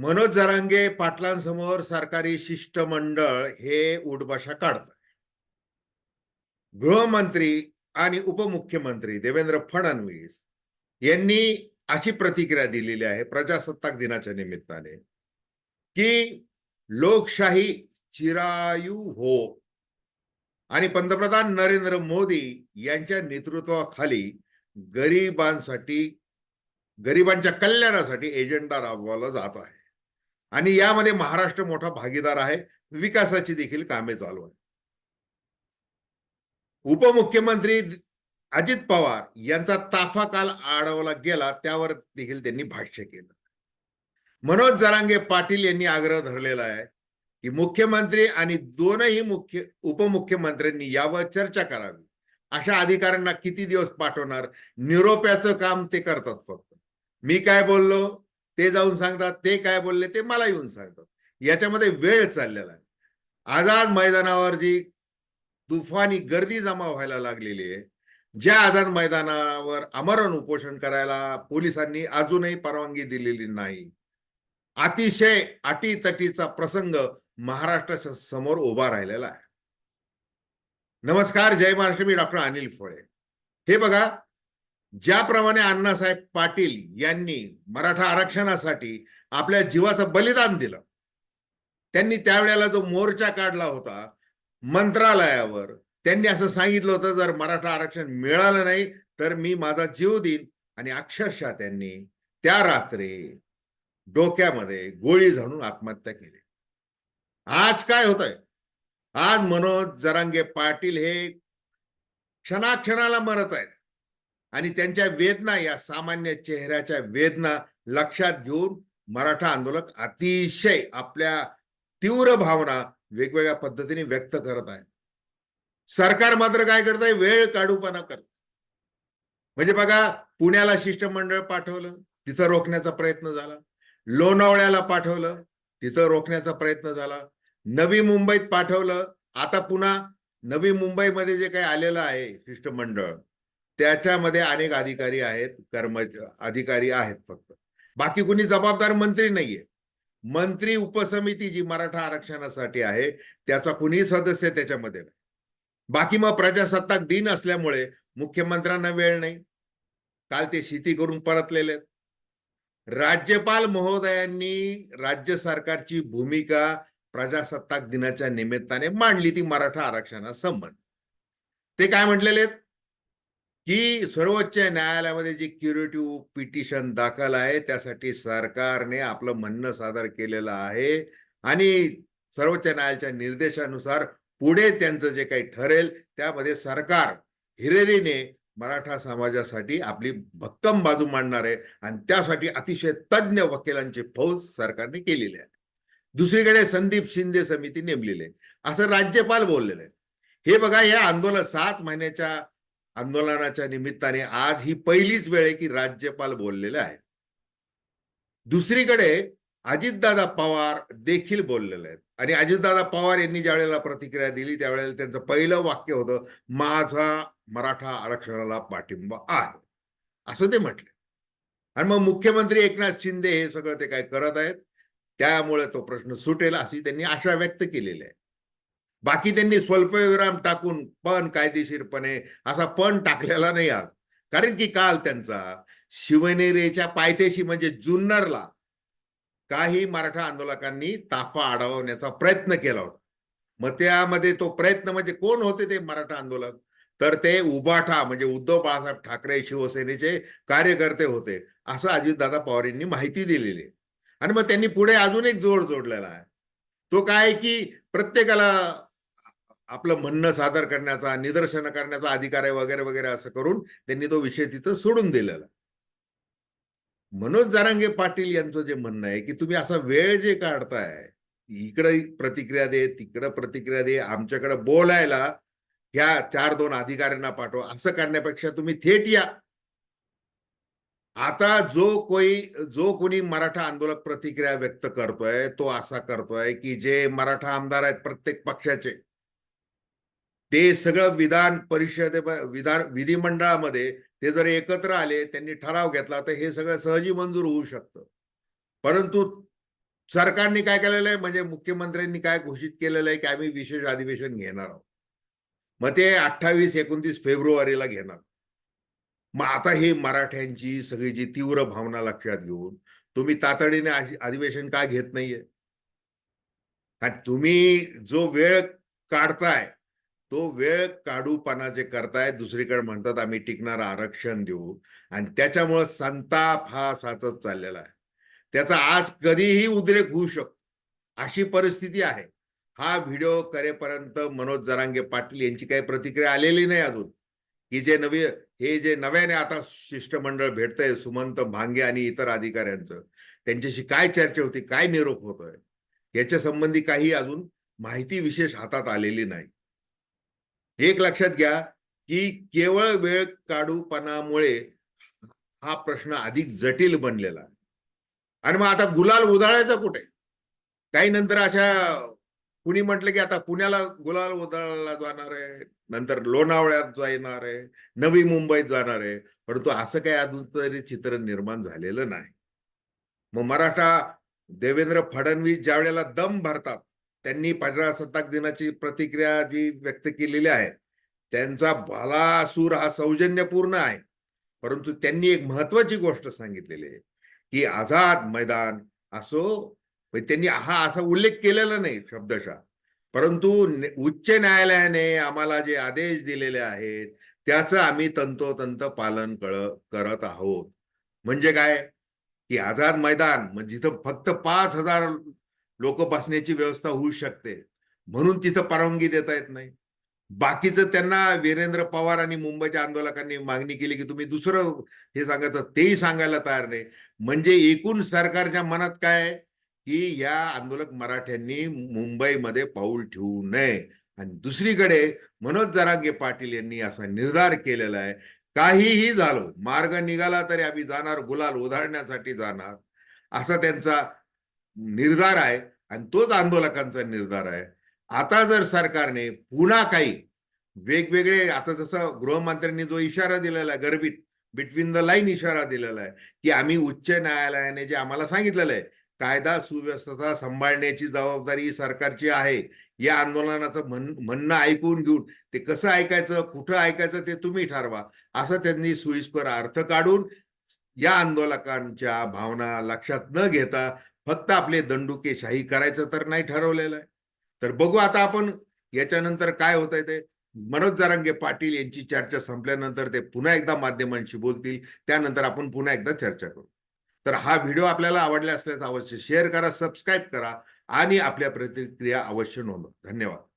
मनोज जरांगे पाटलांसमोर सरकारी शिष्टमंडळ हे उडबाशा काढत गृहमंत्री आणि उपमुख्यमंत्री देवेंद्र फडणवीस यांनी अशी प्रतिक्रिया दिलेली आहे प्रजासत्ताक दिनाच्या निमित्ताने की लोकशाही चिरायू हो. आणि पंतप्रधान नरेंद्र मोदी यांच्या नेतृत्वाखाली गरिबांसाठी गरिबांच्या कल्याणासाठी एजेंडा राबवला जात आहे. आणि यामध्ये महाराष्ट्र मोठा भागीदार आहे. विकासाची देखील कामे चालू आहे उपमुख्यमंत्री अजित पवार यांचा ताफा काल अडवला गेला त्यावर देखील त्यांनी भाष्य केलं. मनोज जरांगे पाटील यांनी आग्रह धरलेला आहे की मुख्यमंत्री आणि दोनही मुख्य उपमुख्यमंत्र्यांनी यावर चर्चा करावी. अशा अधिकाऱ्यांना किती दिवस पाठवणार? निरोप्याचं काम ते करतात फक्त. मी काय बोललो? ते जाऊन सांगतात ते काय बोलले ते मला येऊन सांगतात. याच्यामध्ये वेळ चाललेला आहे. आझाद मैदानावर जी तुफानी गर्दी जमा व्हायला लागलेली आहे ज्या आझाद मैदानावर आमरण उपोषण करायला पोलिसांनी अजूनही परवानगी दिलेली नाही. अतिशय अटीतटीचा प्रसंग महाराष्ट्राच्या समोर उभा राहिलेला आहे. नमस्कार जय महाराष्ट्र मी डॉक्टर अनिल फळे. हे बघा ज्याप्रमाणे अण्णासाहेब पाटील यांनी मराठा आरक्षणासाठी आपल्या जीवाचं बलिदान दिलं त्यांनी त्यावेळेला जो मोर्चा काढला होता मंत्रालयावर त्यांनी असं सांगितलं होतं जर मराठा आरक्षण मिळालं नाही तर मी माझा जीव देईन. आणि अक्षरशः त्यांनी त्या रात्री डोक्यामध्ये गोळी झाडून आत्महत्या केली. आज काय होत आहे आज मनोज जरांगे पाटील हे क्षणाक्षणाला मरत आहेत. आणि त्यांच्या वेदना या सामान्य चेहऱ्याच्या वेदना लक्षात घेऊन मराठा आंदोलक अतिशय आपल्या तीव्र भावना वेगवेगळ्या पद्धतीने व्यक्त करत आहेत. सरकार मात्र काय करत आहे वेळ काढूपणा करत म्हणजे बघा पुण्याला शिष्टमंडळ पाठवलं तिथं रोखण्याचा प्रयत्न झाला. लोणावळ्याला पाठवलं तिथं रोखण्याचा प्रयत्न झाला. नवी मुंबईत पाठवलं. आता पुन्हा नवी मुंबईमध्ये जे काही आलेलं आहे शिष्टमंडळ त्याच्यामध्ये अनेक अधिकारी आहेत कर्म अधिकारी आहेत फक्त. बाकी कुणी जबाबदार मंत्री नाहीये. मंत्री उपसमिती जी मराठा आरक्षणासाठी आहे त्याचा कुणी सदस्य त्याच्यामध्ये नाही. बाकी मग प्रजासत्ताक दिन असल्यामुळे मुख्यमंत्र्यांना वेळ नाही. काल ते शेती करून परतलेले राज्यपाल महोदयांनी राज्य सरकारची भूमिका प्रजासत्ताक दिनाच्या निमित्ताने मांडली ती मराठा आरक्षणासंबंध. ते काय म्हटलेले आहेत की सर्वोच्च न्यायालयामध्ये जी क्युरेटिव्ह पिटिशन दाखल आहे त्यासाठी सरकारने आपलं म्हणणं सादर केलेलं आहे. आणि सर्वोच्च न्यायालयाच्या निर्देशानुसार पुढे त्यांचं जे काही ठरेल त्यामध्ये सरकार हिरेरीने मराठा समाजासाठी आपली भक्कम बाजू मांडणार आहे. आणि त्यासाठी अतिशय तज्ज्ञ वकिलांची फौज सरकारने केलेली आहे. दुसरीकडे संदीप शिंदे समिती नेमलेली आहे. असं राज्यपाल बोललेलं आहे हे बघा हे आंदोलन सात महिन्याच्या आंदोलनाच्या निमित्ताने आज ही पहिलीच वेळ आहे की राज्यपाल बोललेले आहेत. दुसरीकडे अजितदादा पवार देखील बोललेले आहेत. आणि अजितदादा पवार यांनी ज्या वेळेला प्रतिक्रिया दिली त्यावेळेला त्यांचं पहिलं वाक्य होतं माझा मराठा आरक्षणाला पाठिंबा आहे. असं ते म्हटले. आणि मग मुख्यमंत्री एकनाथ शिंदे हे सगळं ते काय करत आहेत? त्यामुळे तो प्रश्न सुटेल अशी त्यांनी आशा व्यक्त केलेली आहे. बाकी त्यांनी स्वल्पविराम टाकून पण कायदेशीरपणे असा पण टाकलेला नाही आज. कारण की काल त्यांचा शिवनेरीच्या पायथ्याशी म्हणजे जुन्नरला काही मराठा आंदोलकांनी ताफा अडवण्याचा प्रयत्न केला होता. मग त्यामध्ये तो प्रयत्न म्हणजे कोण होते ते मराठा आंदोलक? तर ते उबाठा म्हणजे उद्धव बाळासाहेब ठाकरे शिवसेनेचे कार्यकर्ते होते असं अजितदादा पवार यांनी माहिती दिलेली. आहे आणि मग त्यांनी पुढे अजून एक जोड जोडलेला आहे. तो काय की प्रत्येकाला आपलं म्हणणं सादर करण्याचा निदर्शन करण्याचा अधिकार आहे वगैरे वगैरे असं करून त्यांनी तो विषय तिथं सोडून दिलेला. मनोज जारांगे पाटील यांचं जे म्हणणं आहे की तुम्ही असा वेळ जे काढताय इकडे प्रतिक्रिया दे तिकडं प्रतिक्रिया दे आमच्याकडे बोलायला ह्या चार दोन अधिकाऱ्यांना पाठवा असं करण्यापेक्षा तुम्ही थेट या. आता जो कोई जो कोणी मराठा आंदोलक प्रतिक्रिया व्यक्त करतोय तो असा करतोय की जे मराठा आमदार आहेत प्रत्येक पक्षाचे ते सगळं विधान परिषदे विधान विधिमंडळामध्ये ते जर एकत्र आले त्यांनी ठराव घेतला तर हे सगळं सहजी मंजूर होऊ शकतं. परंतु सरकारने काय केलेलं आहे? म्हणजे मुख्यमंत्र्यांनी काय घोषित केलेलं आहे की आम्ही विशेष अधिवेशन घेणार आहोत. मग ते अठ्ठावीस एकोणतीस फेब्रुवारीला घेणार. मग आता हे मराठ्यांची सगळी जी तीव्र भावना लक्षात घेऊन तुम्ही तातडीने अधिवेशन का घेत नाहीये? तुम्ही जो वेळ काढताय तो वेळ काढूपणा जे करताय. दुसरीकडे म्हणतात आम्ही टिकणार आरक्षण देऊ. आणि त्याच्यामुळं संताप हा साचत चाललेला आहे. त्याचा आज कधीही उद्रेक होऊ शकतो. अशी परिस्थिती आहे. हा व्हिडिओ करेपर्यंत मनोज जरांगे पाटील यांची काही प्रतिक्रिया आलेली नाही अजून. की जे नवी हे जे नव्याने आता शिष्टमंडळ भेटतंय सुमंत भांगे आणि इतर अधिकाऱ्यांचं त्यांच्याशी काय चर्चा होती काय निरोप होतोय याच्या संबंधी काही अजून माहिती विशेष हातात आलेली नाही. एक लक्षात घ्या की केवळ वेळ काढूपणामुळे हा प्रश्न अधिक जटिल बनलेला आहे. आणि मग आता गुलाल उधाळायचा कुठे? काही नंतर अशा कुणी म्हटलं की आता पुण्याला गुलाल उधळला जाणार आहे नंतर लोणावळ्यात जाणार आहे नवी मुंबईत जाणार आहे परंतु असं काही अजून तरी चित्र निर्माण झालेलं नाही. मग मराठा देवेंद्र फडणवीस ज्या वेळेला दम भरतात त्यांनी प्रजासत्ताक दिनाची प्रतिक्रिया जी व्यक्त केलेली आहे त्यांचा भलासूर हा सौजन्यपूर्ण आहे. परंतु त्यांनी एक महत्वाची गोष्ट सांगितलेली आहे की आझाद मैदान असो त्यांनी हा असा उल्लेख केलेला नाही शब्दशः. परंतु उच्च न्यायालयाने आम्हाला जे आदेश दिलेले आहेत त्याचं आम्ही तंतोतंत पालन कळ करत आहोत. म्हणजे काय? की आझाद मैदान म्हणजे जिथं फक्त पाच हजार लोक बसण्याची व्यवस्था होऊ शकते. म्हणून तिथं परवानगी देता येत नाही. बाकीचं त्यांना वीरेंद्र पवार आणि मुंबईच्या आंदोलकांनी मागणी केली की तुम्ही दुसरं हे सांगायचं तेही सांगायला तयार नाही. म्हणजे एकूण सरकारच्या मनात काय की या आंदोलक मराठ्यांनी मुंबईमध्ये पाऊल ठेवू नये. आणि दुसरीकडे मनोज जरांगे पाटील यांनी असा निर्धार केलेला आहे काहीही झालं मार्ग निघाला तरी आम्ही जाणार गुलाल उधारण्यासाठी जाणार असा त्यांचा निर्धार आहे. आणि तोच आंदोलकांचा निर्धार आहे. आता जर सरकारने पुन्हा काही वेगवेगळे आता जसं गृहमंत्र्यांनी जो इशारा दिलेला आहे गर्भित बिटवीन द लाईन इशारा दिलेला आहे की आम्ही उच्च न्यायालयाने जे आम्हाला सांगितलेलं आहे कायदा सुव्यवस्था सांभाळण्याची जबाबदारी सरकारची आहे या आंदोलनाचं म्हण म्हणणं ऐकून घेऊन ते कसं ऐकायचं कुठं ऐकायचं ते तुम्ही ठरवा असं त्यांनी सोयीस्कर अर्थ काढून या आंदोलकांच्या भावना लक्षात न घेता फक्त आपले दंडुके शाही करायचं तर नाही ठरवलेलं आहे. तर बघू आता आपण याच्यानंतर काय होत आहे ते. मनोज जारांगे पाटील यांची चर्चा संपल्यानंतर ते पुन्हा एकदा माध्यमांशी बोलतील. त्यानंतर आपण पुन्हा एकदा चर्चा करू. तर हा व्हिडिओ आपल्याला आवडला असल्यास अवश्य शेअर करा सबस्क्राईब करा आणि आपल्या प्रतिक्रिया अवश्य नोंदवा. धन्यवाद.